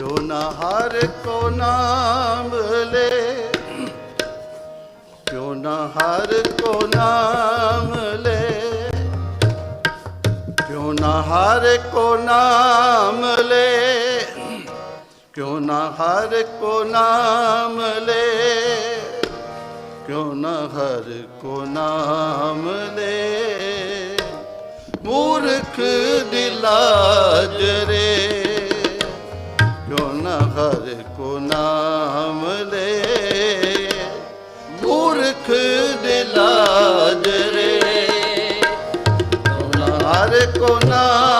ਜੋ ਹਰ ਕੋ ਨਾਮ ਲੈ, ਜੋ ਹਰ ਕੋ ਨਾਮ ਲੇ ਕਿਉ ਨਾ ਹਰ ਕੋ ਨਾਮ ਲੇ ਕਿਉ ਨਾ ਹਰ ਕੋ ਨਾਮ ਲੇ ਕਿਉ ਨਾ ਹਰ ਕੋ ਨਾਮ ਲੇ। ਮੂਰਖ ਦਿਲਾਜ ਰੇ ਮੂਰਖ ਦੇ ਲਾਜ ਕੋ ਨਾਮ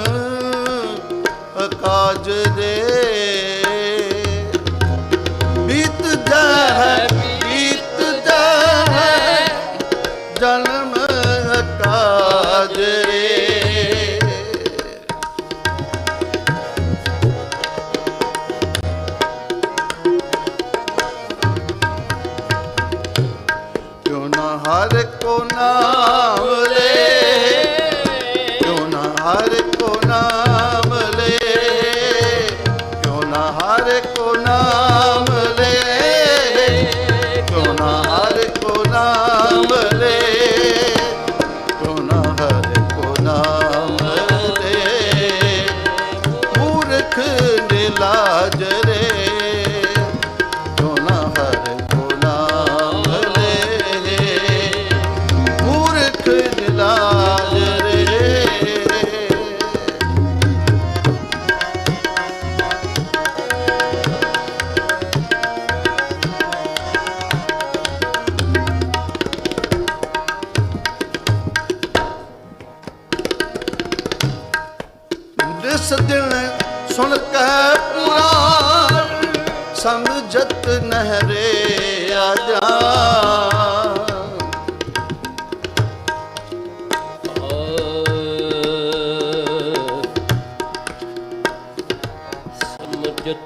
ਸੰਗ ਜਤ ਨਹਿਰੇ ਆ ਜਾ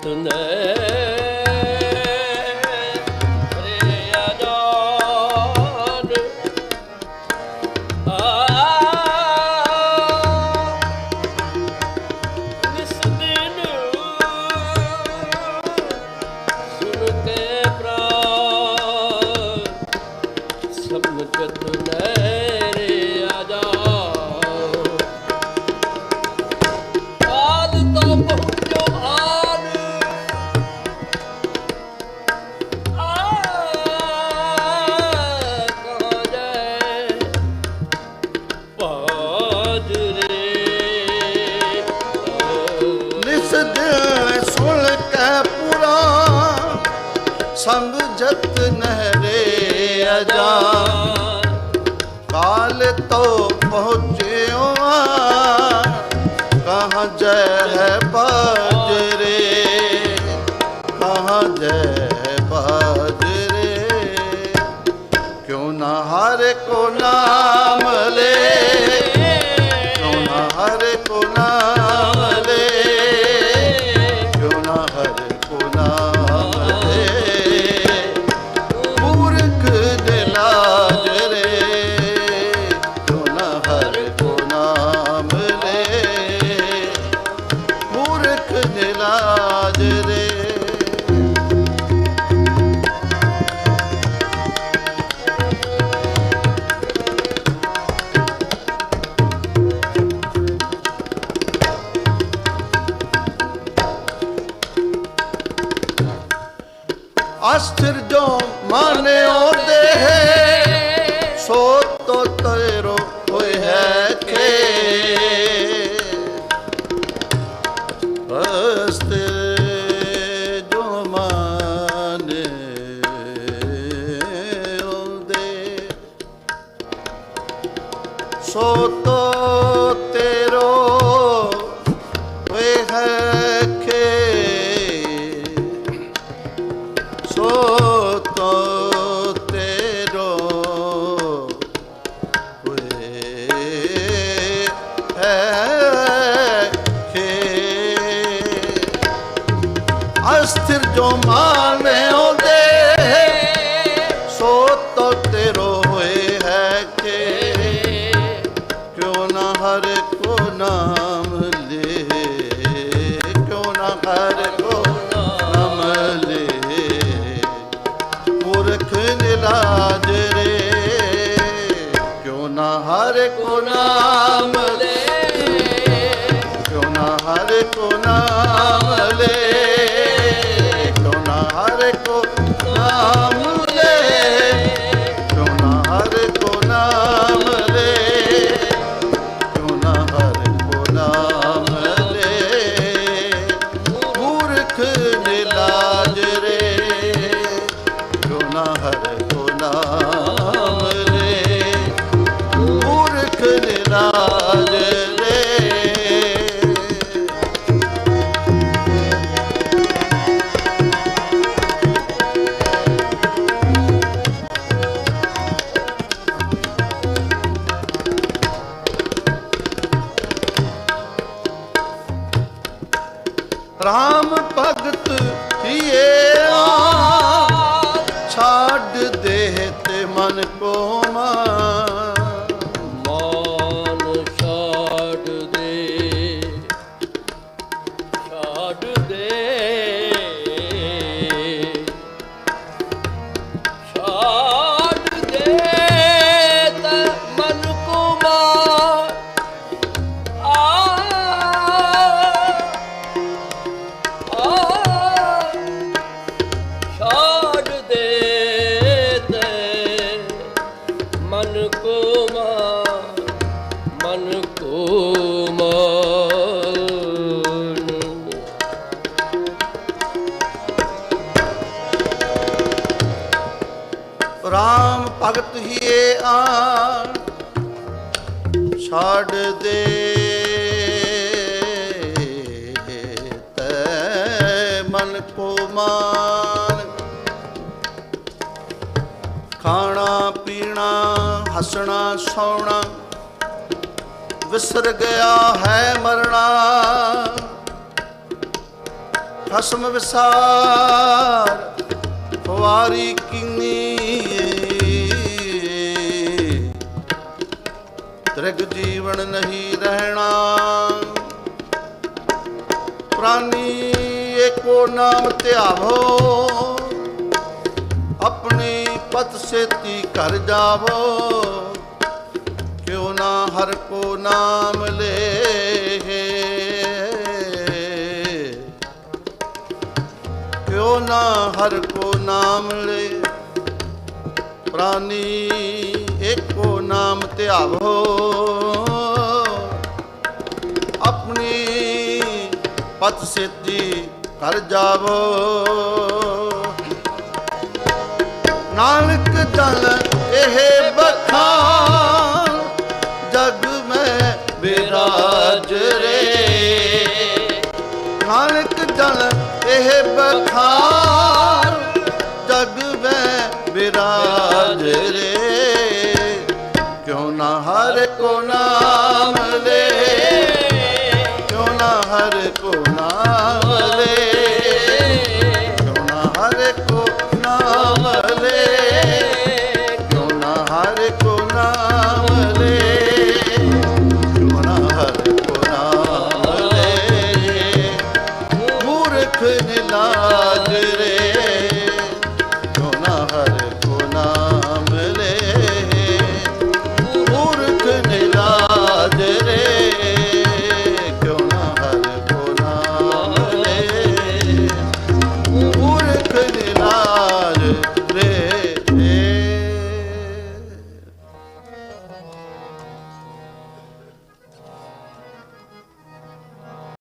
tonight. ਰੰਗ ਜਤ ਨਹਿਰੇ ਅਜਾਨ ਕਾਲ ਤੋ ਪਹੁੰਚਿਓ ਕਹਾਂ ਜੈ ਦੇ ਅਸਥਿਰ ਜੋ ਮਾਨੇ ਉਹਦੇ ਸੋ ਤੋ ਤੇਰੋ ਹੋਏ ਹੈ ਕਿ ਕਿਉਂ ਨਾ ਹਰ ਕੋ ਨਾਮ ਲੈ ਕਿਉਂ ਨਾ ਹਰ ਕੋ ਨਾਮ ਲੈ ਮੂਰਖ ਨਿਲਾਜ ਰੇ ਕਿਉਂ ਨਾ ਹਰ ਕੋ ਨਾਮ ਰਾਮ ਭਗਤ ਹੀਏ ਆ ਛੱਡ ਦੇ ਤੈ ਮਨ ਕੋ ਮਾਨ। ਖਾਣਾ, ਪੀਣਾ, ਹੱਸਣਾ, ਸੌਣਾ, ਵਿਸਰ ਗਿਆ ਹੈ ਮਰਣਾ ਖਸਮ ਵਿਸਾਰ ਫਵਾਰੀ ਕਿੰਨੀ ਤ੍ਰਿਗ ਜੀਵਨ ਨਹੀਂ ਰਹਿਣਾ। ਪ੍ਰਾਨੀ, ਏਕੋ ਨਾਮ ਧਿਆਵੋ। ਆਪਣੀ ਪਤ ਸੇਤੀ ਘਰ ਜਾਵੋ। ਕਿਉ ਨਾ ਹਰ ਕੋ ਨਾਮ ਲੈ। ਕਿਉ ਨਾ ਹਰ ਕੋ ਨਾਮ ਲੇ। ਪ੍ਰਾਨੀ, ਏਕੋ ਧਿਆਵੋ ਆਪਣੀ ਪਤ ਸੇਤੀ ਕਰ ਜਾਵੋ। ਨਾਨਕ ਜਲ ਇਹ ਬਖਾਨ, ਜਗ ਮੈਂ ਵਿਰਾਜ ਰੇ। ਨਾਨਕ ਜਲ ਇਹ ਬਖਾਨ con